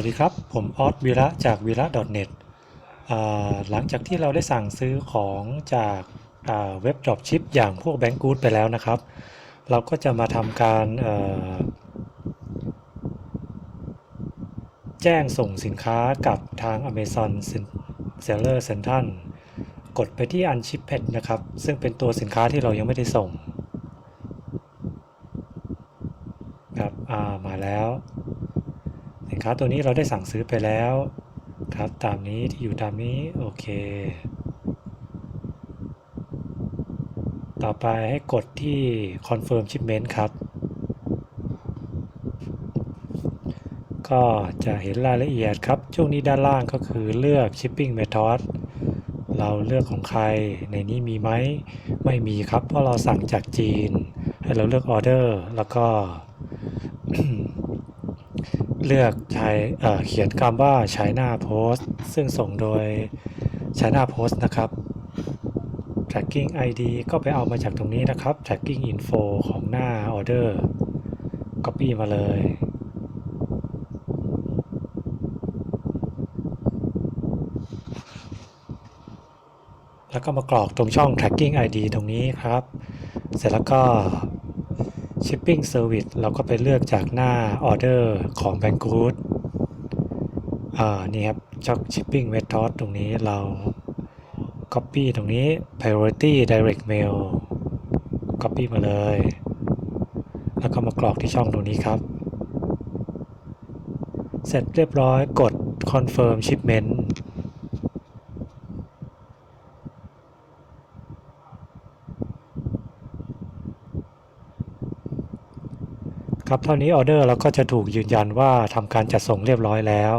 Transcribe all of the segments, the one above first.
วัสดีครับ ผมออสวีระจากวีระ .net หลังจากที่เราได้สั่งซื้อของจากเว็บ Dropship อย่างพวก b a n k g o o d ไปแล้วนะครับ เราก็จะมาทำการแจ้งส่งสินค้ากับทาง Amazon Seller Central กดไปที่ Unshipped นะครับ ซึ่งเป็นตัวสินค้าที่เรายังไม่ได้ส่งครับมาแล้ว นค้าตัวนี้เราได้สั่งซื้อไปแล้ว ครับตามนี้ที่อยู่ตามนี้โอเค ต่อไปให้กดที่ confirm shipment ครับ ก็จะเห็นรายละเอียดครับ ช่วงนี้ด้านล่างก็คือเลือก shipping method เราเลือกของใครในนี้มีไหมไม่มีครับ เพราะเราสั่งจากจีน ให้เราเลือกออเดอร์แล้วก็ เลือกใช้เเขียนคำว่า China Post ซึ่งส่งโดย China Post นะครับ tracking ID ก็ไปเอามาจากตรงนี้นะครับ tracking info ของหน้าออเดอร์ copy มาเลย แล้วก็มากรอกตรงช่อง tracking ID ตรงนี้ครับ เสร็จแล้วก็ shipping service เราก็ไปเลือกจากหน้าออเดอร์ของ b a n k o o d อ่านี่ครับช่อง shipping method ตรงนี้เรา copy ตรงนี้ priority direct mail copy มาเลย แล้วก็มากรอกที่ช่องตรงนี้ครับ เสร็จเรียบร้อยกด confirm shipment ครับเท่านี้ออเดอร์เราก็จะถูกยืนยันว่าทำการจัดส่งเรียบร้อยแล้ว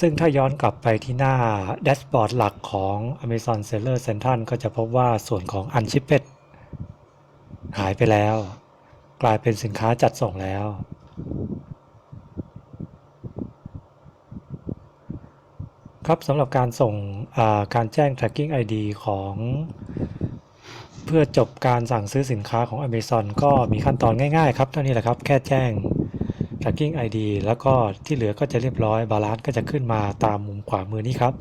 ซึ่งถ้าย้อนกลับไปที่หน้าแดชบอร์ดหลักของ Amazon Seller Central ก็จะพบว่าส่วนของ Unshipped หายไปแล้ว กลายเป็นสินค้าจัดส่งแล้วครับสำหรับการส่งการแจ้ง tracking ID ของ พื่อจบการสั่งซื้อสินค้าของ Amazon ก็มีขั้นตอนง่ายๆครับเท่านี้แหละครับ แค่แจ้ง tracking ID แล้วก็ที่เหลือก็จะเรียบร้อยบาลานซ์ก็จะขึ้นมาตามมุมขวามือนี้ครับ